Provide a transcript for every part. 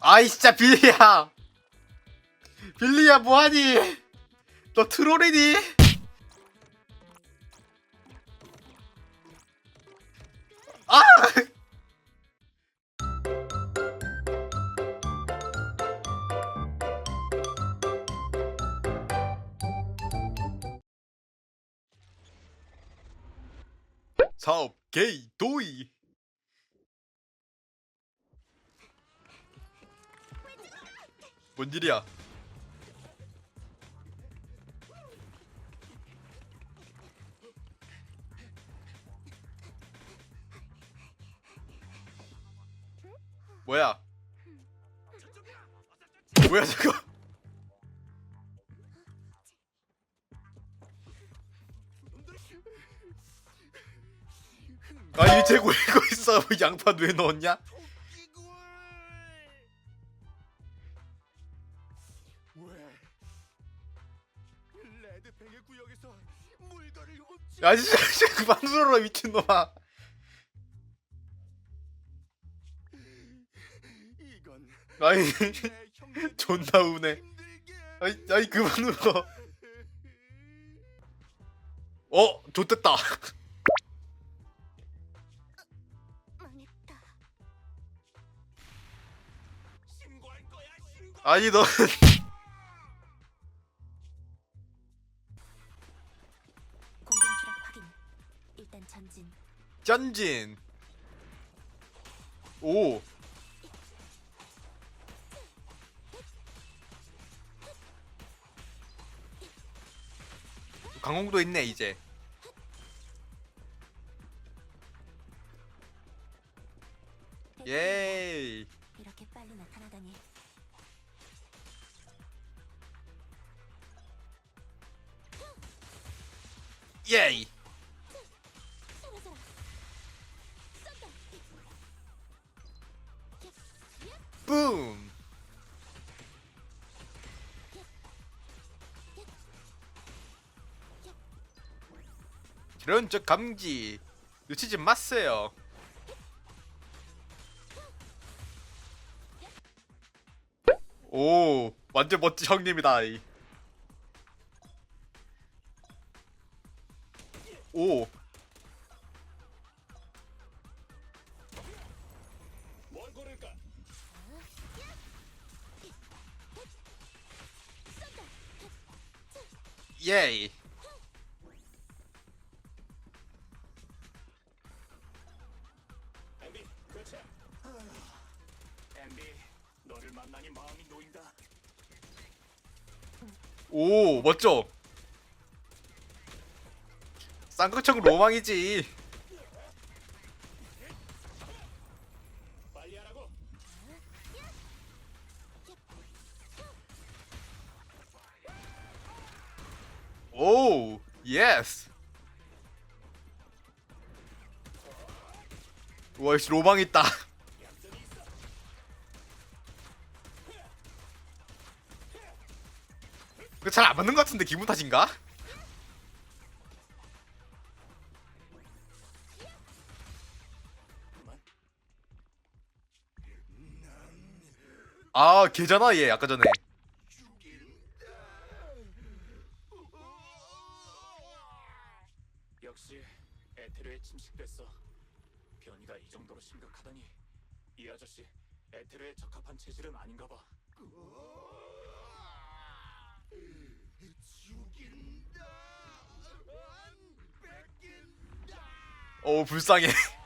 아이 진짜 빌리야. 빌리야 뭐하니? 너 트롤이니? 아! 사업 게이 도이 뭔 일이야? 뭐야? 뭐야 저거? 아니 재고 이거 있어. 양파 왜 넣었냐 야 진짜 그만 울어라 미친놈아. 이건 아니 내 형제 존나 우네. 힘들게 아니 아니 그만 울어 어 좋댔다. 망했다. 신고할 거야 신고 아니 너공 짠진. 오. 강공도 있네 이제 붐 그런 적 감지 놓치지 마세요 오 완전 멋진 형님이다 이. 예이 엠비 오 멋져. 쌍꺼청 로망이지 와 역시 로망 있다 그 잘안 맞는 것 같은데 기분 탓인가? 아 걔잖아 얘 아까 전에 역시 에테르에 침식됐어 변이가 이 정도로 심각하다니. 이 아저씨 에테르에 적합한 체질은 아닌가 봐. 죽인다 안 뺏긴다 어 불쌍해.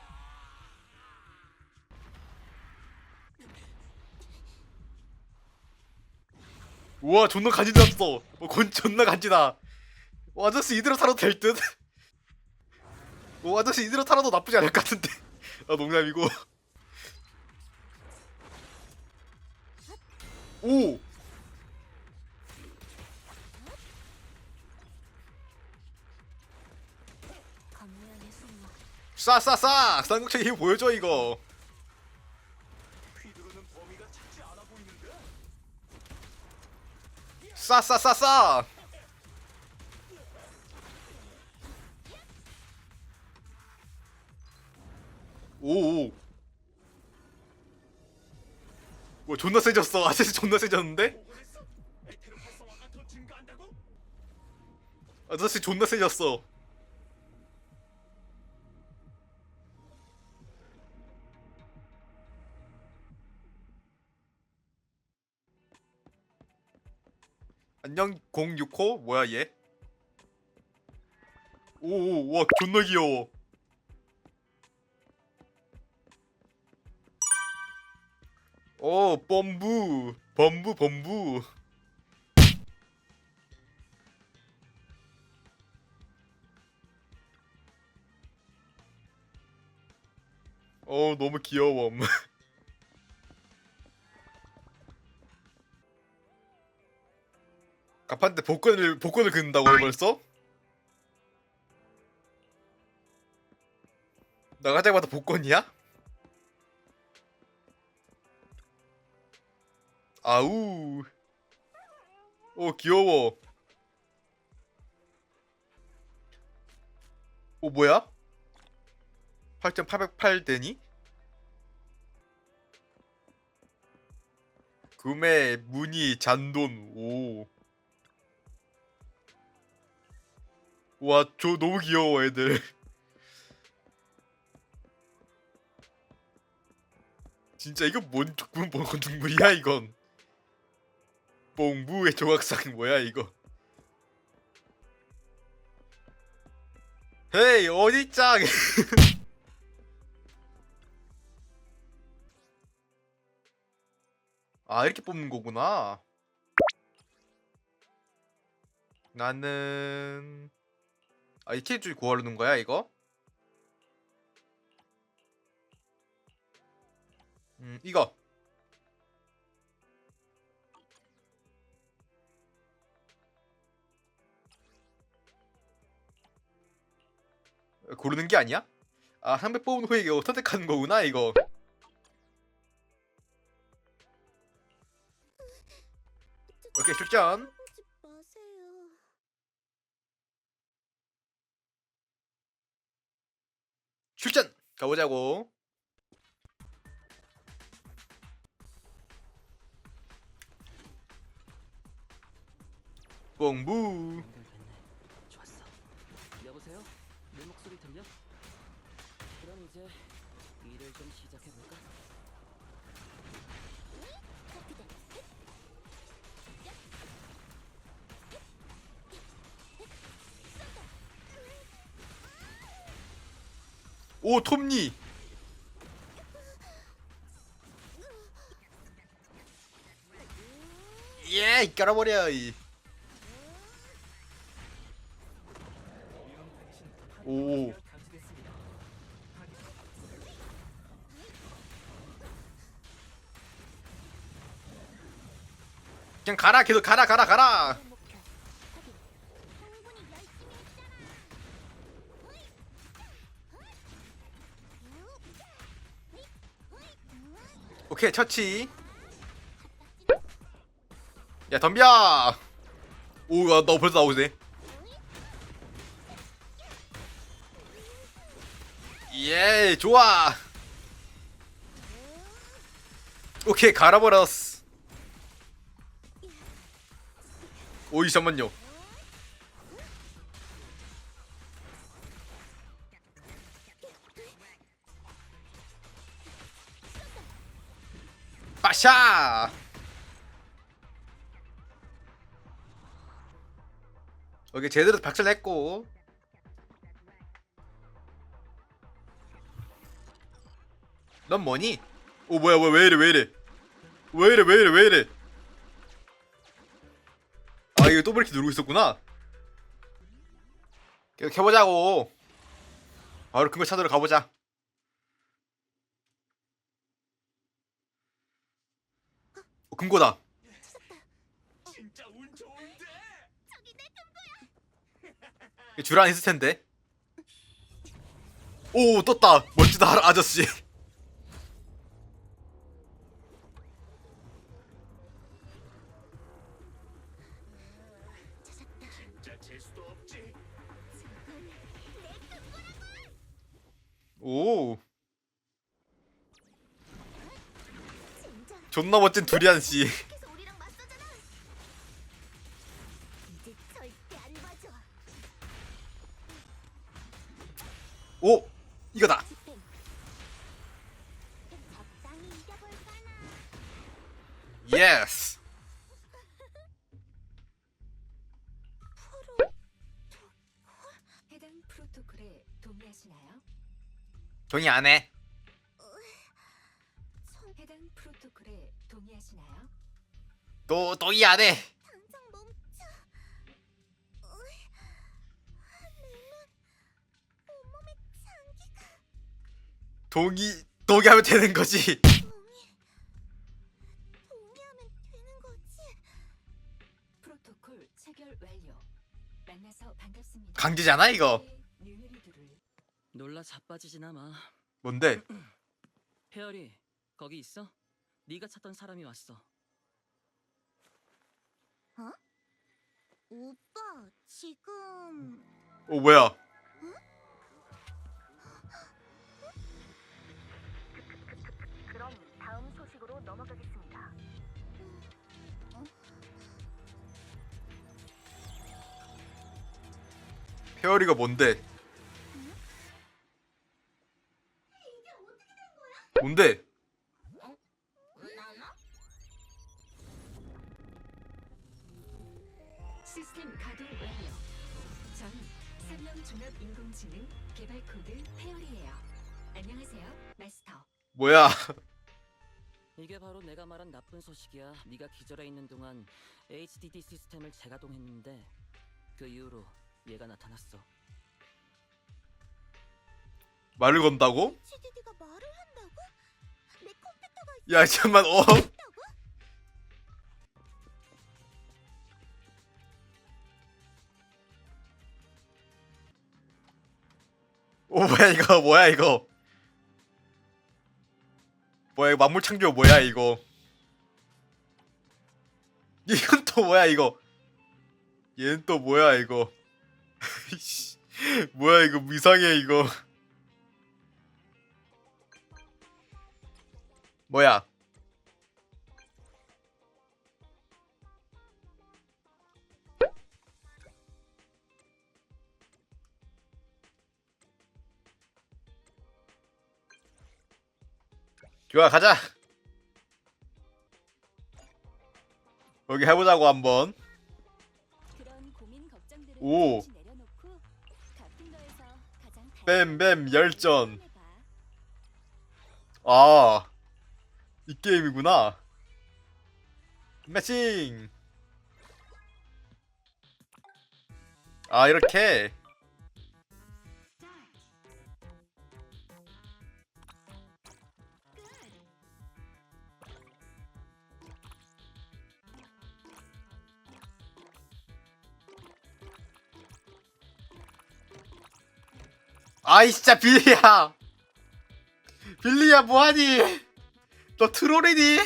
우와 존나 간지 났어. 어, 건 존나 간지나. 오 아저씨 이대로 살아도 될듯? 오 아저씨 이대로 살아도 나쁘지 않을 것 같은데 아 농담이고. 오. 쏴쏴쏴 쌍국채 힘 보여줘 이거. 휘두르는 오오. 뭐 존나 세졌어. 아저씨 존나 세졌는데? 아저씨 존나 세졌어. 안녕 065 뭐야 얘? 오오 와 존나 귀여워 오 범부 범부 범부 어 너무 귀여워 갑한테 복권을 복권을 긋는다고요 벌써? 때마다 복권이야? 아우 오 귀여워 오 뭐야? 8.808 되니? 구매 문의 잔돈 오. 와, 저 너무 귀여워 애들. 진짜 이거 뭔 뭔, 뭔 건축물이야 이건. 뽕부의 조각상 뭐야 이거. 헤이 어디 짱? 아 이렇게 뽑는 거구나. 나는 아 이케 줄 구하려는 거야 이거? 음 이거 고르는 게 아니야? 아 상대 뽑은 후에 이거 선택하는 거구나 이거. 오케이 출전. 출전 가보자고. 뽕부. 여보세요? 내 목소리 들려? 그럼 이제 일을 좀 시작해 볼까? 카피된 오 톱니. 예, 깔아버려. 이. 오. 그냥 가라, 계속 가라, 가라, 가라. 오케이, 처치. 야, 덤벼. 오, 야, 너 벌써 나오네. 예, 좋아. 오케이, 갈아버렸어. 오이, 잠만요. 빠샤! 오케이, 제대로 박살 냈고. 넌 뭐니? 오 뭐야 뭐야 왜 이래 왜 이래? 왜 이래 왜 이래 왜 이래? 아 이거 더블 키 누르고 있었구나. 계속 해보자고. 바로 금고 찾으러 가보자. 어, 금고다. 진짜 운 좋은데. 줄 안에 있을 텐데. 오 떴다. 멋지다 아저씨 오 존나 멋진 두리안 씨. 오 이거다. 예스. 해당 프로토콜에 동의하시나요? 동의 안 해. 해당 프로토콜에 동의하시나요? 또 동의 안 해. 당장 멈춰. 온몸에 장기가 동의 동의하면 되는 거지. 동의. 동의하면 되는 거지. 프로토콜 체결 완료. 만나서 반갑습니다. 강제잖아 이거. 뉴메리드를 놀라 자빠지지나 마. 뭔데? 페어리 거기 있어? 네가 찾던 사람이 왔어. 오빠 지금 오 뭐야? 그럼 다음 소식으로 넘어가겠습니다. 페어리가 뭔데? 뭔데? 시스템 가동 완료. 전 삼명 종합 인공지능 개발 코드 페어리예요. 안녕하세요, 마스터. 뭐야? 이게 바로 내가 말한 나쁜 소식이야. 네가 기절해 있는 동안 HDD 시스템을 재가동했는데 그 이후로 얘가 나타났어. 말을 건다고? HDD가 말을 한다고? 야 잠만 어? 오 뭐야 이거 뭐야 이거? 뭐야 이거 만물 창조 뭐야 이거? 이건 또 뭐야 이거? 얘는 또 뭐야 이거? 씨, 뭐야 이거 이상해 이거? 뭐야? 좋아 가자. 여기 해보자고 한번. 오. 잠시 내려놓고 가핑더에서 가장 뱀, 뱀, 열전. 아, 이 게임이구나. 매칭. 아, 이렇게. 아이, 진짜 빌리야. 빌리야, 뭐하니? 너 트롤이니?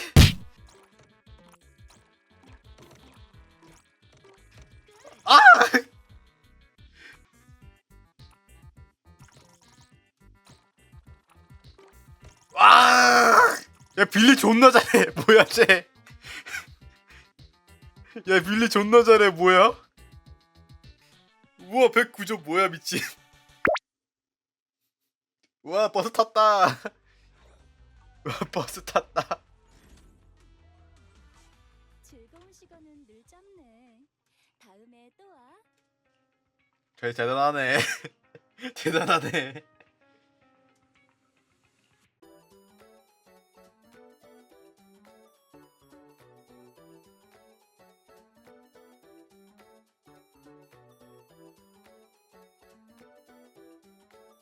아! 아! 야 빌리 존나 잘해. 뭐야 쟤? 야 빌리 존나 잘해. 뭐야? 우와 109점 뭐야 미친. 우와 버스 탔다. 우와 버스 탔다. 즐거운 시간은 늘 짧네. 다음에 또 와. 대 대단하네. 대단하네.